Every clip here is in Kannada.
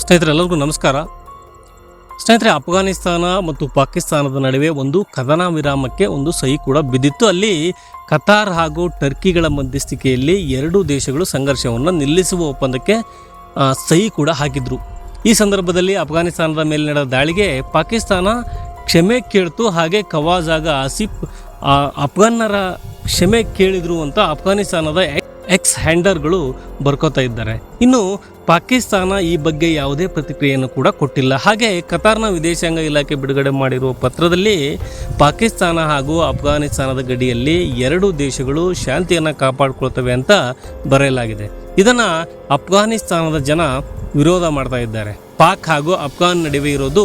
ಸ್ನೇಹಿತರೆಲ್ಲರಿಗೂ ನಮಸ್ಕಾರ. ಸ್ನೇಹಿತರೆ, ಅಫ್ಘಾನಿಸ್ತಾನ ಮತ್ತು ಪಾಕಿಸ್ತಾನದ ನಡುವೆ ಒಂದು ಕದನ ವಿರಾಮಕ್ಕೆ ಒಂದು ಸಹಿ ಕೂಡ ಬಿದ್ದಿತ್ತು. ಅಲ್ಲಿ ಕತಾರ್ ಹಾಗೂ ಟರ್ಕಿಗಳ ಮಧ್ಯಸ್ಥಿಕೆಯಲ್ಲಿ ಎರಡೂ ದೇಶಗಳು ಸಂಘರ್ಷವನ್ನು ನಿಲ್ಲಿಸುವ ಒಪ್ಪಂದಕ್ಕೆ ಸಹಿ ಕೂಡ ಹಾಕಿದ್ರು. ಈ ಸಂದರ್ಭದಲ್ಲಿ ಅಫ್ಘಾನಿಸ್ತಾನದ ಮೇಲೆ ನಡೆದ ದಾಳಿಗೆ ಪಾಕಿಸ್ತಾನ ಕ್ಷಮೆ ಕೇಳ್ತು. ಹಾಗೆ ಕವಾಜಾಗ ಆಸಿಫ್ ಅಫ್ಘಾನರ ಕ್ಷಮೆ ಕೇಳಿದ್ರು ಅಂತ ಅಫ್ಘಾನಿಸ್ತಾನದ ಎಕ್ಸ್, ಹ್ಯಾಂಡರ್ಗಳು ಬರ್ಕೋತಾ ಇದ್ದಾರೆ. ಇನ್ನು ಪಾಕಿಸ್ತಾನ ಈ ಬಗ್ಗೆ ಯಾವುದೇ ಪ್ರತಿಕ್ರಿಯೆಯನ್ನು ಕೂಡ ಕೊಟ್ಟಿಲ್ಲ. ಹಾಗೆ ಕತಾರ್ನ ವಿದೇಶಾಂಗ ಇಲಾಖೆ ಬಿಡುಗಡೆ ಮಾಡಿರುವ ಪತ್ರದಲ್ಲಿ ಪಾಕಿಸ್ತಾನ ಹಾಗೂ ಅಫ್ಘಾನಿಸ್ತಾನದ ಗಡಿಯಲ್ಲಿ ಎರಡು ದೇಶಗಳು ಶಾಂತಿಯನ್ನು ಕಾಪಾಡಿಕೊಳ್ತವೆ ಅಂತ ಬರೆಯಲಾಗಿದೆ. ಇದನ್ನು ಅಫ್ಘಾನಿಸ್ತಾನದ ಜನ ವಿರೋಧ ಮಾಡ್ತಾ ಇದ್ದಾರೆ. ಪಾಕ್ ಹಾಗೂ ಅಫ್ಘಾನ್ ನಡುವೆ ಇರೋದು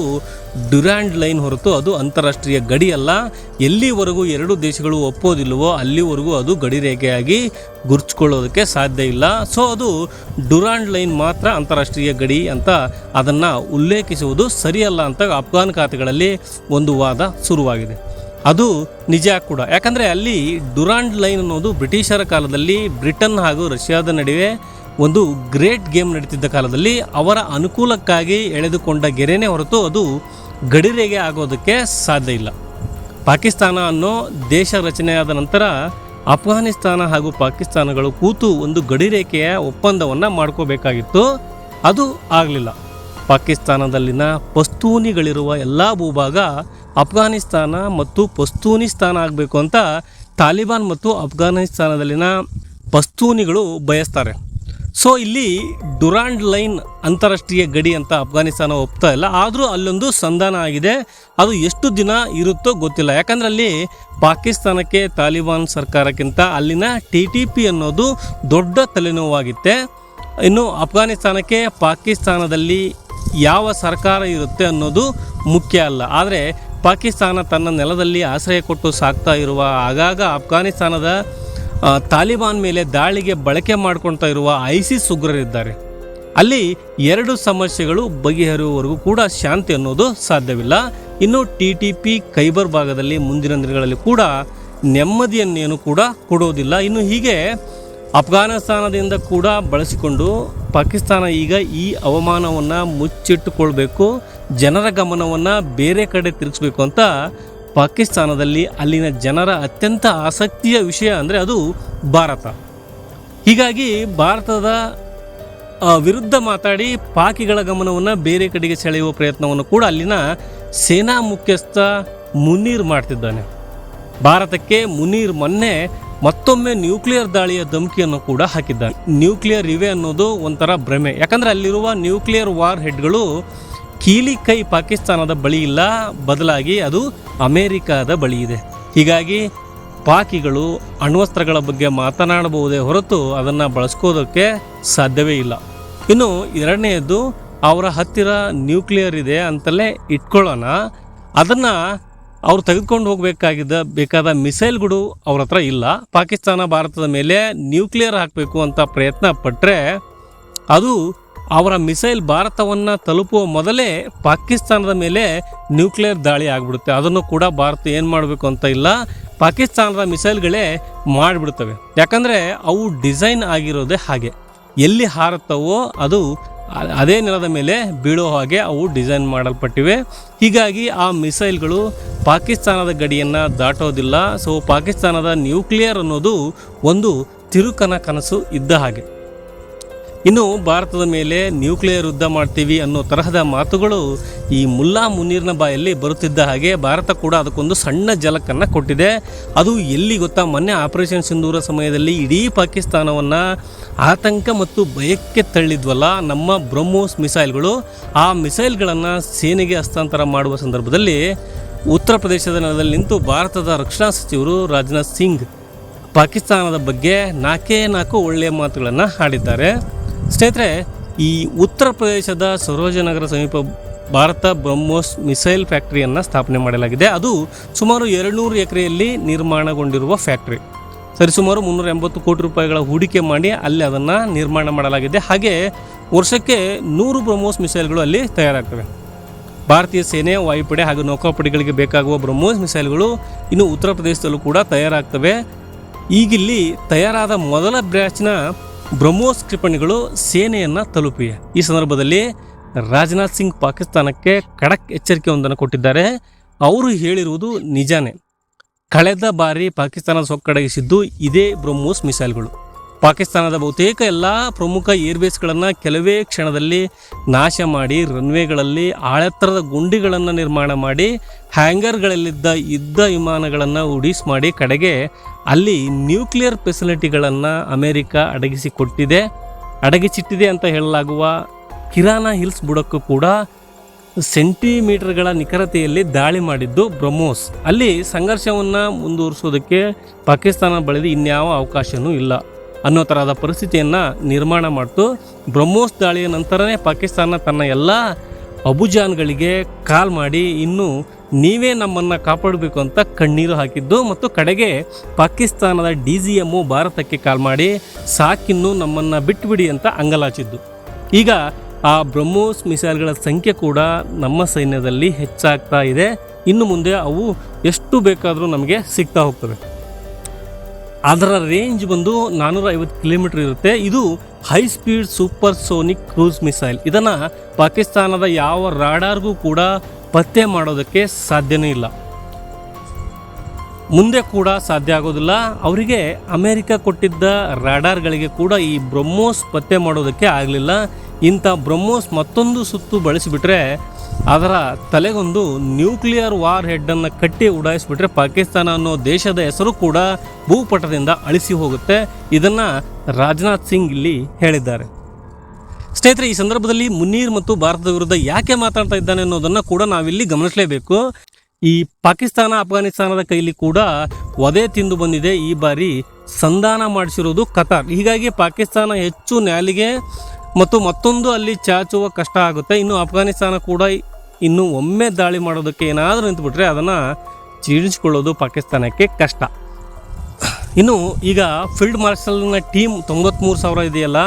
ಡ್ಯುರಾಂಡ್ ಲೈನ್ ಹೊರತು ಅದು ಅಂತಾರಾಷ್ಟ್ರೀಯ ಗಡಿ ಅಲ್ಲ. ಎಲ್ಲಿವರೆಗೂ ಎರಡು ದೇಶಗಳು ಒಪ್ಪೋದಿಲ್ವೋ ಅಲ್ಲಿವರೆಗೂ ಅದು ಗಡಿ ರೇಖೆಯಾಗಿ ಗುರ್ಚ್ಕೊಳ್ಳೋದಕ್ಕೆ ಸಾಧ್ಯ ಇಲ್ಲ. ಸೊ ಅದು ಡುರಾಂಡ್ ಲೈನ್ ಮಾತ್ರ ಅಂತಾರಾಷ್ಟ್ರೀಯ ಗಡಿ ಅಂತ ಅದನ್ನು ಉಲ್ಲೇಖಿಸುವುದು ಸರಿಯಲ್ಲ ಅಂತ ಅಫ್ಘಾನ್ ಖಾತೆಗಳಲ್ಲಿ ಒಂದು ವಾದ ಶುರುವಾಗಿದೆ. ಅದು ನಿಜ ಕೂಡ. ಯಾಕಂದರೆ ಅಲ್ಲಿ ಡುರಾಂಡ್ ಲೈನ್ ಅನ್ನೋದು ಬ್ರಿಟಿಷರ ಕಾಲದಲ್ಲಿ ಬ್ರಿಟನ್ ಹಾಗೂ ರಷ್ಯಾದ ನಡುವೆ ಒಂದು ಗ್ರೇಟ್ ಗೇಮ್ ನಡೀತಿದ್ದ ಕಾಲದಲ್ಲಿ ಅವರ ಅನುಕೂಲಕ್ಕಾಗಿ ಎಳೆದುಕೊಂಡ ಗೆರೆನೇ ಹೊರತು ಅದು ಗಡಿರೇಗೆ ಆಗೋದಕ್ಕೆ ಸಾಧ್ಯ ಇಲ್ಲ. ಪಾಕಿಸ್ತಾನ ಅನ್ನೋ ದೇಶ ರಚನೆಯಾದ ನಂತರ ಅಫ್ಘಾನಿಸ್ತಾನ ಹಾಗೂ ಪಾಕಿಸ್ತಾನಗಳು ಕೂತು ಒಂದು ಗಡಿರೇಖೆಯ ಒಪ್ಪಂದವನ್ನು ಮಾಡ್ಕೋಬೇಕಾಗಿತ್ತು. ಅದು ಆಗಲಿಲ್ಲ. ಪಾಕಿಸ್ತಾನದಲ್ಲಿನ ಪಸ್ತೂನಿಗಳಿರುವ ಎಲ್ಲ ಭೂಭಾಗ ಅಫ್ಘಾನಿಸ್ತಾನ ಮತ್ತು ಪಸ್ತೂನಿಸ್ತಾನ ಆಗಬೇಕು ಅಂತ ತಾಲಿಬಾನ್ ಮತ್ತು ಅಫ್ಘಾನಿಸ್ತಾನದಲ್ಲಿನ ಪಸ್ತೂನಿಗಳು ಬಯಸ್ತಾರೆ. ಸೊ ಇಲ್ಲಿ ಡುರಾಂಡ್ ಲೈನ್ ಅಂತಾರಾಷ್ಟ್ರೀಯ ಗಡಿ ಅಂತ ಅಫ್ಘಾನಿಸ್ತಾನ ಒಪ್ತಾ ಇಲ್ಲ. ಆದರೂ ಅಲ್ಲೊಂದು ಸಂಧಾನ ಆಗಿದೆ. ಅದು ಎಷ್ಟು ದಿನ ಇರುತ್ತೋ ಗೊತ್ತಿಲ್ಲ. ಯಾಕಂದ್ರೆ ಅಲ್ಲಿ ಪಾಕಿಸ್ತಾನಕ್ಕೆ ತಾಲಿಬಾನ್ ಸರ್ಕಾರಕ್ಕಿಂತ ಅಲ್ಲಿನ ಟಿ ಟಿ ಪಿ ಅನ್ನೋದು ದೊಡ್ಡ ತಲೆನೋವಾಗಿತ್ತೆ. ಇನ್ನು ಅಫ್ಘಾನಿಸ್ತಾನಕ್ಕೆ ಪಾಕಿಸ್ತಾನದಲ್ಲಿ ಯಾವ ಸರ್ಕಾರ ಇರುತ್ತೆ ಅನ್ನೋದು ಮುಖ್ಯ ಅಲ್ಲ. ಆದರೆ ಪಾಕಿಸ್ತಾನ ತನ್ನ ನೆಲದಲ್ಲಿ ಆಶ್ರಯ ಕೊಟ್ಟು ಸಾಕ್ತಾ ಇರುವ ಆಗಾಗ ಅಫ್ಘಾನಿಸ್ತಾನದ ತಾಲಿಬಾನ್ ಮೇಲೆ ದಾಳಿಗೆ ಬಳಕೆ ಮಾಡ್ಕೊಳ್ತಾ ಇರುವ ಐಸಿಸ್ ಉಗ್ರರಿದ್ದಾರೆ. ಅಲ್ಲಿ ಎರಡು ಸಮಸ್ಯೆಗಳು ಬಗೆಹರಿಯುವವರೆಗೂ ಕೂಡ ಶಾಂತಿ ಅನ್ನೋದು ಸಾಧ್ಯವಿಲ್ಲ. ಇನ್ನು ಟಿ ಟಿ ಪಿ ಖೈಬರ್ ಭಾಗದಲ್ಲಿ ಮುಂದಿನ ದಿನಗಳಲ್ಲಿ ಕೂಡ ನೆಮ್ಮದಿಯನ್ನೇನು ಕೂಡ ಕೊಡೋದಿಲ್ಲ. ಇನ್ನು ಹೀಗೆ ಅಫ್ಘಾನಿಸ್ತಾನದಿಂದ ಕೂಡ ಬಳಸಿಕೊಂಡು ಪಾಕಿಸ್ತಾನ ಈಗ ಈ ಅವಮಾನವನ್ನು ಮುಚ್ಚಿಟ್ಟುಕೊಳ್ಬೇಕು, ಜನರ ಗಮನವನ್ನು ಬೇರೆ ಕಡೆ ತಿರುಗಿಸ್ಬೇಕು ಅಂತ ಪಾಕಿಸ್ತಾನದಲ್ಲಿ ಅಲ್ಲಿನ ಜನರ ಅತ್ಯಂತ ಆಸಕ್ತಿಯ ವಿಷಯ ಅಂದರೆ ಅದು ಭಾರತ. ಹೀಗಾಗಿ ಭಾರತದ ವಿರುದ್ಧ ಮಾತಾಡಿ ಪಾಕಿಗಳ ಗಮನವನ್ನು ಬೇರೆ ಕಡೆಗೆ ಸೆಳೆಯುವ ಪ್ರಯತ್ನವನ್ನು ಕೂಡ ಅಲ್ಲಿನ ಸೇನಾ ಮುಖ್ಯಸ್ಥ ಮುನೀರ್ ಮಾಡ್ತಿದ್ದಾನೆ. ಭಾರತಕ್ಕೆ ಮುನೀರ್ ಮೊನ್ನೆ ಮತ್ತೊಮ್ಮೆ ನ್ಯೂಕ್ಲಿಯರ್ ದಾಳಿಯ ಧಮಕಿಯನ್ನು ಕೂಡ ಹಾಕಿದ್ದಾನೆ. ನ್ಯೂಕ್ಲಿಯರ್ ಇವೆ ಅನ್ನೋದು ಒಂಥರ ಭ್ರಮೆ. ಯಾಕಂದರೆ ಅಲ್ಲಿರುವ ನ್ಯೂಕ್ಲಿಯರ್ ವಾರ್ ಹೆಡ್ಗಳು ಕೀಲಿ ಕೈ ಪಾಕಿಸ್ತಾನದ ಬಳಿ ಇಲ್ಲ, ಬದಲಾಗಿ ಅದು ಅಮೇರಿಕಾದ ಬಳಿ ಇದೆ. ಹೀಗಾಗಿ ಪಾಕಿಗಳು ಅಣ್ವಸ್ತ್ರಗಳ ಬಗ್ಗೆ ಮಾತನಾಡಬಹುದೇ ಹೊರತು ಅದನ್ನು ಬಳಸ್ಕೋದಕ್ಕೆ ಸಾಧ್ಯವೇ ಇಲ್ಲ. ಇನ್ನು ಎರಡನೆಯದು ಅವರ ಹತ್ತಿರ ನ್ಯೂಕ್ಲಿಯರ್ ಇದೆ ಅಂತಲೇ ಇಟ್ಕೊಳ್ಳೋಣ. ಅದನ್ನು ಅವರು ತೆಗೆದುಕೊಂಡು ಹೋಗಬೇಕಾಗಿದ್ದ, ಬೇಕಾದ ಮಿಸೈಲ್ಗಳು ಅವ್ರ ಹತ್ರ ಇಲ್ಲ. ಪಾಕಿಸ್ತಾನ, ಭಾರತದ ಮೇಲೆ ನ್ಯೂಕ್ಲಿಯರ್ ಹಾಕಬೇಕು ಅಂತ ಪ್ರಯತ್ನ ಪಟ್ಟರೆ ಅದು ಅವರ ಮಿಸೈಲ್ ಭಾರತವನ್ನು ತಲುಪುವ ಮೊದಲೇ ಪಾಕಿಸ್ತಾನದ ಮೇಲೆ ನ್ಯೂಕ್ಲಿಯರ್ ದಾಳಿ ಆಗಿಬಿಡುತ್ತೆ. ಅದನ್ನು ಕೂಡ ಭಾರತ ಏನು ಮಾಡಬೇಕು ಅಂತ ಇಲ್ಲ. ಪಾಕಿಸ್ತಾನದ ಮಿಸೈಲ್ಗಳೇ ಮಾಡಿಬಿಡ್ತವೆ. ಯಾಕಂದರೆ ಅವು ಡಿಸೈನ್ ಆಗಿರೋದೇ ಹಾಗೆ. ಎಲ್ಲಿ ಹಾರುತ್ತವೋ ಅದು ಅದೇ ನೆಲದ ಮೇಲೆ ಬೀಳೋ ಹಾಗೆ ಅವು ಡಿಸೈನ್ ಮಾಡಲ್ಪಟ್ಟಿವೆ. ಹೀಗಾಗಿ ಆ ಮಿಸೈಲ್ಗಳು ಪಾಕಿಸ್ತಾನದ ಗಡಿಯನ್ನು ದಾಟೋದಿಲ್ಲ. ಸೊ ಪಾಕಿಸ್ತಾನದ ನ್ಯೂಕ್ಲಿಯರ್ ಅನ್ನೋದು ಒಂದು ತಿರುಕನ ಕನಸು ಇದ್ದ ಹಾಗೆ. ಇನ್ನು ಭಾರತದ ಮೇಲೆ ನ್ಯೂಕ್ಲಿಯರ್ ಯುದ್ಧ ಮಾಡ್ತೀವಿ ಅನ್ನೋ ತರಹದ ಮಾತುಗಳು ಈ ಮುಲ್ಲಾ ಮುನೀರ್ನ ಬಾಯಲ್ಲಿ ಬರುತ್ತಿದ್ದ ಹಾಗೆ ಭಾರತ ಕೂಡ ಅದಕ್ಕೊಂದು ಸಣ್ಣ ಜಲಕ್ಕನ್ನು ಕೊಟ್ಟಿದೆ. ಅದು ಎಲ್ಲಿ ಗೊತ್ತಾ? ಮೊನ್ನೆ ಆಪರೇಷನ್ ಸಿಂಧೂರ ಸಮಯದಲ್ಲಿ ಇಡೀ ಪಾಕಿಸ್ತಾನವನ್ನು ಆತಂಕ ಮತ್ತು ಭಯಕ್ಕೆ ತಳ್ಳಿದ್ವಲ್ಲ ನಮ್ಮ ಬ್ರಹ್ಮೋಸ್ ಮಿಸೈಲ್ಗಳು. ಆ ಮಿಸೈಲ್ಗಳನ್ನು ಸೇನೆಗೆ ಹಸ್ತಾಂತರ ಮಾಡುವ ಸಂದರ್ಭದಲ್ಲಿ ಉತ್ತರ ಪ್ರದೇಶದ ನೆಲದಲ್ಲಿ ನಿಂತು ಭಾರತದ ರಕ್ಷಣಾ ಸಚಿವರು ರಾಜನಾಥ್ ಸಿಂಗ್ ಪಾಕಿಸ್ತಾನದ ಬಗ್ಗೆ ನಾಲ್ಕೇ ನಾಲ್ಕು ಒಳ್ಳೆಯ ಮಾತುಗಳನ್ನು ಆಡಿದ್ದಾರೆ ಸ್ನೇಹಿತರೆ, ಈ ಉತ್ತರ ಪ್ರದೇಶದ ಸರೋಜನಗರ ಸಮೀಪ ಭಾರತ ಬ್ರಹ್ಮೋಸ್ ಮಿಸೈಲ್ ಫ್ಯಾಕ್ಟರಿಯನ್ನು ಸ್ಥಾಪನೆ ಮಾಡಲಾಗಿದೆ. ಅದು ಸುಮಾರು ಎರಡುನೂರು ಎಕರೆಯಲ್ಲಿ ನಿರ್ಮಾಣಗೊಂಡಿರುವ ಫ್ಯಾಕ್ಟರಿ. ಸರಿಸುಮಾರು ಮುನ್ನೂರ ಎಂಬತ್ತು ಕೋಟಿ ರೂಪಾಯಿಗಳ ಹೂಡಿಕೆ ಮಾಡಿ ಅಲ್ಲಿ ಅದನ್ನು ನಿರ್ಮಾಣ ಮಾಡಲಾಗಿದೆ. ಹಾಗೆ ವರ್ಷಕ್ಕೆ ನೂರು ಬ್ರಹ್ಮೋಸ್ ಮಿಸೈಲ್ಗಳು ಅಲ್ಲಿ ತಯಾರಾಗ್ತವೆ. ಭಾರತೀಯ ಸೇನೆ, ವಾಯುಪಡೆ ಹಾಗೂ ನೌಕಾಪಡೆಗಳಿಗೆ ಬೇಕಾಗುವ ಬ್ರಹ್ಮೋಸ್ ಮಿಸೈಲ್ಗಳು ಇನ್ನು ಉತ್ತರ ಪ್ರದೇಶದಲ್ಲೂ ಕೂಡ ತಯಾರಾಗ್ತವೆ. ಈಗಿಲ್ಲಿ ತಯಾರಾದ ಮೊದಲ ಬ್ಯಾಚ್ನ ಬ್ರಹ್ಮೋಸ್ ಕ್ಷಿಪಣಿಗಳು ಸೇನೆಯನ್ನು ತಲುಪಿವೆ. ಈ ಸಂದರ್ಭದಲ್ಲಿ ರಾಜನಾಥ್ ಸಿಂಗ್ ಪಾಕಿಸ್ತಾನಕ್ಕೆ ಖಡಕ್ ಎಚ್ಚರಿಕೆಯೊಂದನ್ನು ಕೊಟ್ಟಿದ್ದಾರೆ. ಅವರು ಹೇಳಿರುವುದು ನಿಜಾನೇ. ಕಳೆದ ಬಾರಿ ಪಾಕಿಸ್ತಾನ ಸೊಕ್ಕಡಗಿಸಿದ್ದು ಇದೇ ಬ್ರಹ್ಮೋಸ್ ಮಿಸೈಲ್ಗಳು. ಪಾಕಿಸ್ತಾನದ ಬಹುತೇಕ ಎಲ್ಲ ಪ್ರಮುಖ ಏರ್ಬೇಸ್ಗಳನ್ನು ಕೆಲವೇ ಕ್ಷಣದಲ್ಲಿ ನಾಶ ಮಾಡಿ ರನ್ವೇಗಳಲ್ಲಿ ಆಳೆತ್ತರದ ಗುಂಡಿಗಳನ್ನು ನಿರ್ಮಾಣ ಮಾಡಿ ಹ್ಯಾಂಗರ್ಗಳಲ್ಲಿದ್ದ ಯುದ್ಧ ವಿಮಾನಗಳನ್ನು ಉಡೀಸ್ ಮಾಡಿ ಕಡೆಗೆ ಅಲ್ಲಿ ನ್ಯೂಕ್ಲಿಯರ್ ಫೆಸಿಲಿಟಿಗಳನ್ನು ಅಮೆರಿಕ ಅಡಗಿಸಿಕೊಟ್ಟಿದೆ ಅಡಗಿಸಿಟ್ಟಿದೆ ಅಂತ ಹೇಳಲಾಗುವ ಕಿರಾನ ಹಿಲ್ಸ್ ಬುಡಕ್ಕೂ ಕೂಡ ಸೆಂಟಿಮೀಟರ್ಗಳ ನಿಖರತೆಯಲ್ಲಿ ದಾಳಿ ಮಾಡಿದ್ದು ಬ್ರಹ್ಮೋಸ್. ಅಲ್ಲಿ ಸಂಘರ್ಷವನ್ನು ಮುಂದುವರಿಸೋದಕ್ಕೆ ಪಾಕಿಸ್ತಾನ ಬಳಿದು ಇನ್ಯಾವ ಅವಕಾಶವೂ ಇಲ್ಲ. ಅನ್ನೋ ಥರದ ಪರಿಸ್ಥಿತಿಯನ್ನು ನಿರ್ಮಾಣ ಮಾಡ್ತು. ಬ್ರಹ್ಮೋಸ್ ದಾಳಿಯ ನಂತರನೇ ಪಾಕಿಸ್ತಾನ ತನ್ನ ಎಲ್ಲ ಅಬುಜಾನ್ಗಳಿಗೆ ಕಾಲ್ ಮಾಡಿ, ಇನ್ನು ನೀವೇ ನಮ್ಮನ್ನು ಕಾಪಾಡಬೇಕು ಅಂತ ಕಣ್ಣೀರು ಹಾಕಿದ್ದು ಮತ್ತು ಕಡೆಗೆ ಪಾಕಿಸ್ತಾನದ ಡಿ ಜಿ ಎಮ್ಮು ಭಾರತಕ್ಕೆ ಕಾಲ್ ಮಾಡಿ, ಸಾಕಿನ್ನು ನಮ್ಮನ್ನು ಬಿಟ್ಟುಬಿಡಿ ಅಂತ ಅಂಗಲಾಚಿದ್ದು. ಈಗ ಆ ಬ್ರಹ್ಮೋಸ್ ಮಿಸೈಲ್ಗಳ ಸಂಖ್ಯೆ ಕೂಡ ನಮ್ಮ ಸೈನ್ಯದಲ್ಲಿ ಹೆಚ್ಚಾಗ್ತಾ ಇದೆ. ಇನ್ನು ಮುಂದೆ ಅವು ಎಷ್ಟು ಬೇಕಾದರೂ ನಮಗೆ ಸಿಗ್ತಾ ಹೋಗ್ತವೆ. ಅದರ ರೇಂಜ್ ಬಂದು ನಾನ್ನೂರ ಐವತ್ತು ಕಿಲೋಮೀಟರ್ ಇರುತ್ತೆ. ಇದು high speed supersonic cruise missile ಇದನ್ನು ಪಾಕಿಸ್ತಾನದ ಯಾವ ರಾಡಾರ್ಗೂ ಕೂಡ ಪತ್ತೆ ಮಾಡೋದಕ್ಕೆ ಸಾಧ್ಯನೇ ಇಲ್ಲ. ಮುಂದೆ ಕೂಡ ಸಾಧ್ಯ ಆಗೋದಿಲ್ಲ. ಅವರಿಗೆ ಅಮೆರಿಕ ಕೊಟ್ಟಿದ್ದ ರಾಡಾರ್ಗಳಿಗೆ ಕೂಡ ಈ ಬ್ರಹ್ಮೋಸ್ ಪತ್ತೆ ಮಾಡೋದಕ್ಕೆ ಆಗಲಿಲ್ಲ. ಇಂಥ ಬ್ರಹ್ಮೋಸ್ ಮತ್ತೊಂದು ಸುತ್ತು ಬಳಸಿಬಿಟ್ರೆ ಅದರ ತಲೆಗೊಂದು ನ್ಯೂಕ್ಲಿಯರ್ ವಾರ್ ಹೆಡ್ಡನ್ನು ಕಟ್ಟಿ ಉಡಾಯಿಸಿಬಿಟ್ರೆ ಪಾಕಿಸ್ತಾನ ಅನ್ನೋ ದೇಶದ ಹೆಸರು ಕೂಡ ಭೂಪಟದಿಂದ ಅಳಿಸಿ ಹೋಗುತ್ತೆ. ಇದನ್ನು ರಾಜನಾಥ್ ಸಿಂಗ್ ಇಲ್ಲಿ ಹೇಳಿದ್ದಾರೆ. ಸ್ನೇಹಿತರೆ, ಈ ಸಂದರ್ಭದಲ್ಲಿ ಮುನ್ನೀರ್ ಮತ್ತು ಭಾರತದ ವಿರುದ್ಧ ಯಾಕೆ ಮಾತಾಡ್ತಾ ಇದ್ದಾನೆ ಅನ್ನೋದನ್ನು ಕೂಡ ನಾವಿಲ್ಲಿ ಗಮನಿಸಲೇಬೇಕು. ಈ ಪಾಕಿಸ್ತಾನ ಅಫ್ಘಾನಿಸ್ತಾನದ ಕೈಲಿ ಕೂಡ ವಧೆ ತಿಂದು ಬಂದಿದೆ. ಈ ಬಾರಿ ಸಂಧಾನ ಮಾಡಿಸಿರೋದು ಕತಾರ್ ಹೀಗಾಗಿ ಪಾಕಿಸ್ತಾನ ಹೆಚ್ಚು ನ್ಯಾಲಿಗೆ ಮತ್ತು ಮತ್ತೊಂದು ಅಲ್ಲಿ ಚಾಚುವ ಕಷ್ಟ ಆಗುತ್ತೆ. ಇನ್ನು ಅಫ್ಘಾನಿಸ್ತಾನ ಕೂಡ ಇನ್ನು ಒಮ್ಮೆ ದಾಳಿ ಮಾಡೋದಕ್ಕೆ ಏನಾದರೂ ನಿಂತುಬಿಟ್ರೆ ಅದನ್ನು ಜೀರ್ಣಿಸ್ಕೊಳ್ಳೋದು ಪಾಕಿಸ್ತಾನಕ್ಕೆ ಕಷ್ಟ. ಇನ್ನು ಈಗ ಫೀಲ್ಡ್ ಮಾರ್ಷಲ್ನ ಟೀಮ್ ತೊಂಬತ್ತ್ಮೂರು ಸಾವಿರ ಇದೆಯಲ್ಲ,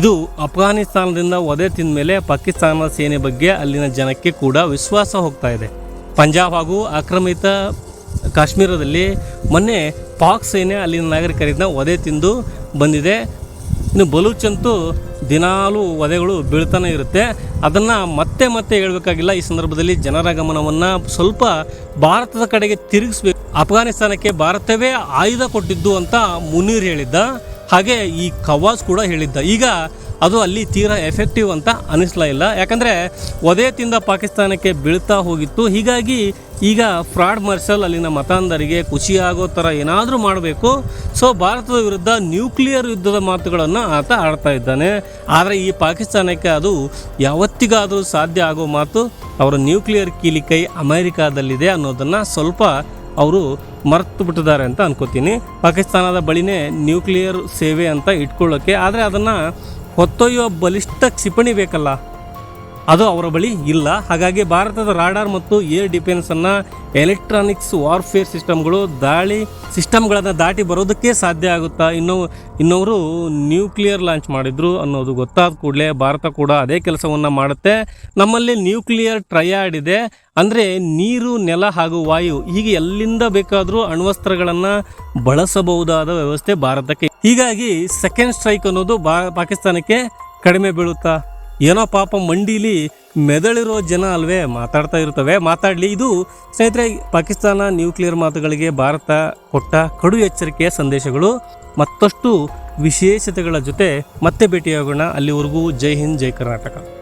ಇದು ಅಫ್ಘಾನಿಸ್ತಾನದಿಂದ ಒದೆ ತಿಂದ ಮೇಲೆ ಪಾಕಿಸ್ತಾನದ ಸೇನೆ ಬಗ್ಗೆ ಅಲ್ಲಿನ ಜನಕ್ಕೆ ಕೂಡ ವಿಶ್ವಾಸ ಹೋಗ್ತಾ ಇದೆ. ಪಂಜಾಬ್ ಹಾಗೂ ಆಕ್ರಮಿತ ಕಾಶ್ಮೀರದಲ್ಲಿ ಮೊನ್ನೆ ಪಾಕ್ ಸೇನೆ ಅಲ್ಲಿನ ನಾಗರಿಕರಿಂದ ಒದೆ ತಿಂದು ಬಂದಿದೆ. ಇನ್ನು ಬಲೂಚ್ ಅಂತೂ ದಿನಾಲೂ ವಧೆಗಳು ಬೀಳ್ತಾನೆ ಇರುತ್ತೆ. ಅದನ್ನು ಮತ್ತೆ ಮತ್ತೆ ಹೇಳಬೇಕಾಗಿಲ್ಲ. ಈ ಸಂದರ್ಭದಲ್ಲಿ ಜನರ ಗಮನವನ್ನು ಸ್ವಲ್ಪ ಭಾರತದ ಕಡೆಗೆ ತಿರುಗಿಸ್ಬೇಕು. ಅಫ್ಘಾನಿಸ್ತಾನಕ್ಕೆ ಭಾರತವೇ ಆಯುಧ ಕೊಟ್ಟಿದ್ದು ಅಂತ ಮುನೀರ್ ಹೇಳಿದ್ದ. ಹಾಗೆ ಈ ಕವಾಸ್ ಕೂಡ ಹೇಳಿದ್ದ. ಈಗ ಅದು ಅಲ್ಲಿ ತೀರಾ ಎಫೆಕ್ಟಿವ್ ಅಂತ ಅನಿಸ್ಲಾ ಇಲ್ಲ. ಯಾಕಂದರೆ ತಿಂದ ಪಾಕಿಸ್ತಾನಕ್ಕೆ ಬೀಳ್ತಾ ಹೋಗಿತ್ತು. ಹೀಗಾಗಿ ಈಗ ಫ್ರಾಡ್ ಮಾರ್ಷಲ್ ಅಲ್ಲಿನ ಮತಾಂಧರಿಗೆ ಖುಷಿಯಾಗೋ ಥರ ಏನಾದರೂ ಮಾಡಬೇಕು. ಸೊ, ಭಾರತದ ವಿರುದ್ಧ ನ್ಯೂಕ್ಲಿಯರ್ ಯುದ್ಧದ ಮಾತುಗಳನ್ನು ಆತ ಆಡ್ತಾ ಇದ್ದಾನೆ. ಆದರೆ ಈ ಪಾಕಿಸ್ತಾನಕ್ಕೆ ಅದು ಯಾವತ್ತಿಗಾದರೂ ಸಾಧ್ಯ ಆಗೋ ಮಾತು ಅವರ ನ್ಯೂಕ್ಲಿಯರ್ ಕೀಲಿಕೈ ಅಮೆರಿಕಾದಲ್ಲಿದೆ ಅನ್ನೋದನ್ನು ಸ್ವಲ್ಪ ಅವರು ಮರೆತು ಬಿಟ್ಟಿದ್ದಾರೆ ಅಂತ ಅನ್ಕೋತೀನಿ. ಪಾಕಿಸ್ತಾನದ ಬಳಿನೇ ನ್ಯೂಕ್ಲಿಯರ್ ಸೇವೆ ಅಂತ ಇಟ್ಕೊಳ್ಳೋಕ್ಕೆ ಆದರೆ ಅದನ್ನು ಹೊತ್ತೊಯ್ಯುವ ಬಲಿಷ್ಠ ಕ್ಷಿಪಣಿ ಬೇಕಲ್ಲ? ಅದು ಅವರ ಬಳಿ ಇಲ್ಲ. ಹಾಗಾಗಿ ಭಾರತದ ರಾಡಾರ್ ಮತ್ತು ಏರ್ ಡಿಫೆನ್ಸನ್ನು ಎಲೆಕ್ಟ್ರಾನಿಕ್ಸ್ ವಾರ್ಫೇರ್ ಸಿಸ್ಟಮ್ಗಳು ದಾಳಿ ಸಿಸ್ಟಮ್ಗಳನ್ನು ದಾಟಿ ಬರೋದಕ್ಕೆ ಸಾಧ್ಯ ಆಗುತ್ತಾ? ಇನ್ನು, ಇನ್ನವರು ನ್ಯೂಕ್ಲಿಯರ್ ಲಾಂಚ್ ಮಾಡಿದ್ರು ಅನ್ನೋದು ಗೊತ್ತಾದ ಕೂಡಲೇ ಭಾರತ ಕೂಡ ಅದೇ ಕೆಲಸವನ್ನು ಮಾಡುತ್ತೆ. ನಮ್ಮಲ್ಲಿ ನ್ಯೂಕ್ಲಿಯರ್ ಟ್ರಯಾಡ್ ಇದೆ. ಅಂದರೆ ನೀರು, ನೆಲ ಹಾಗೂ ವಾಯು ಹೀಗೆ ಎಲ್ಲಿಂದ ಬೇಕಾದರೂ ಅಣ್ವಸ್ತ್ರಗಳನ್ನು ಬಳಸಬಹುದಾದ ವ್ಯವಸ್ಥೆ ಭಾರತಕ್ಕೆ. ಹೀಗಾಗಿ ಸೆಕೆಂಡ್ ಸ್ಟ್ರೈಕ್ ಅನ್ನೋದು ಪಾಕಿಸ್ತಾನಕ್ಕೆ ಕಡಿಮೆ ಬೀಳುತ್ತಾ? ಏನೋ ಪಾಪ ಮಂಡಿಲಿ ಮೆದಳಿರೋ ಜನ ಅಲ್ವೇ ಮಾತಾಡ್ತಾ ಇರ್ತವೆ. ಮಾತಾಡಲಿ, ಇದು ಸ್ನೇಹಿತರೆ, ಪಾಕಿಸ್ತಾನ ನ್ಯೂಕ್ಲಿಯರ್ ಮಾತುಗಳಿಗೆ ಭಾರತ ಕೊಟ್ಟ ಕಡು ಎಚ್ಚರಿಕೆಯ ಸಂದೇಶಗಳು. ಮತ್ತಷ್ಟು ವಿಶೇಷತೆಗಳ ಜೊತೆ ಮತ್ತೆ ಭೇಟಿಯಾಗೋಣ. ಅಲ್ಲಿವರೆಗೂ ಜೈ ಹಿಂದ್, ಜೈ ಕರ್ನಾಟಕ.